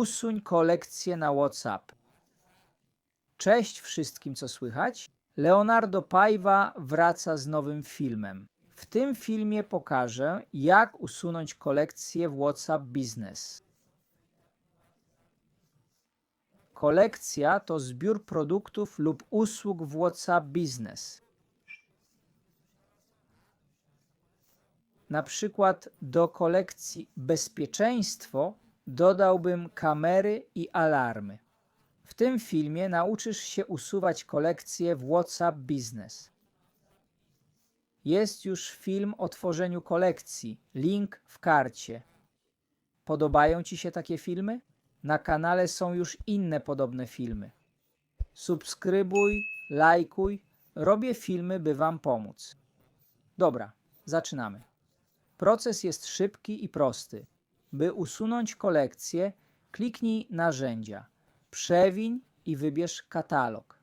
Usuń kolekcję na WhatsApp. Cześć wszystkim, co słychać. Leonardo Paiva wraca z nowym filmem. W tym filmie pokażę, jak usunąć kolekcję w WhatsApp Business. Kolekcja to zbiór produktów lub usług w WhatsApp Business. Na przykład do kolekcji bezpieczeństwo dodałbym kamery i alarmy. W tym filmie nauczysz się usuwać kolekcje w WhatsApp Business. Jest już film o tworzeniu kolekcji. Link w karcie. Podobają Ci się takie filmy? Na kanale są już inne podobne filmy. Subskrybuj, lajkuj. Robię filmy, by Wam pomóc. Dobra, zaczynamy. Proces jest szybki i prosty. By usunąć kolekcję, kliknij Narzędzia, przewiń i wybierz Katalog.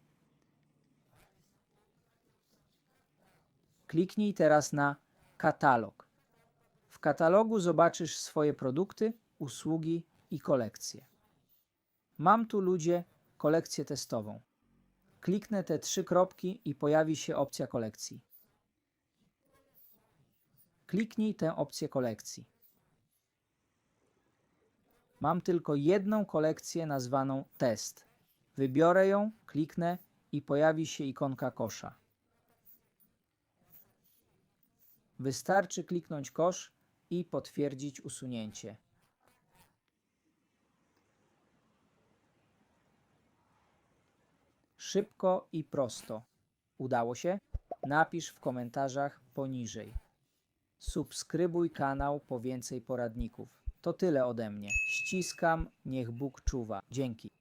Kliknij teraz na Katalog. W katalogu zobaczysz swoje produkty, usługi i kolekcje. Mam tu ludzie kolekcję testową. Kliknę te trzy kropki i pojawi się opcja kolekcji. Kliknij tę opcję kolekcji. Mam tylko jedną kolekcję nazwaną test. Wybiorę ją, kliknę i pojawi się ikonka kosza. Wystarczy kliknąć kosz i potwierdzić usunięcie. Szybko i prosto. Udało się? Napisz w komentarzach poniżej. Subskrybuj kanał po więcej poradników. To tyle ode mnie. Ściskam, niech Bóg czuwa. Dzięki.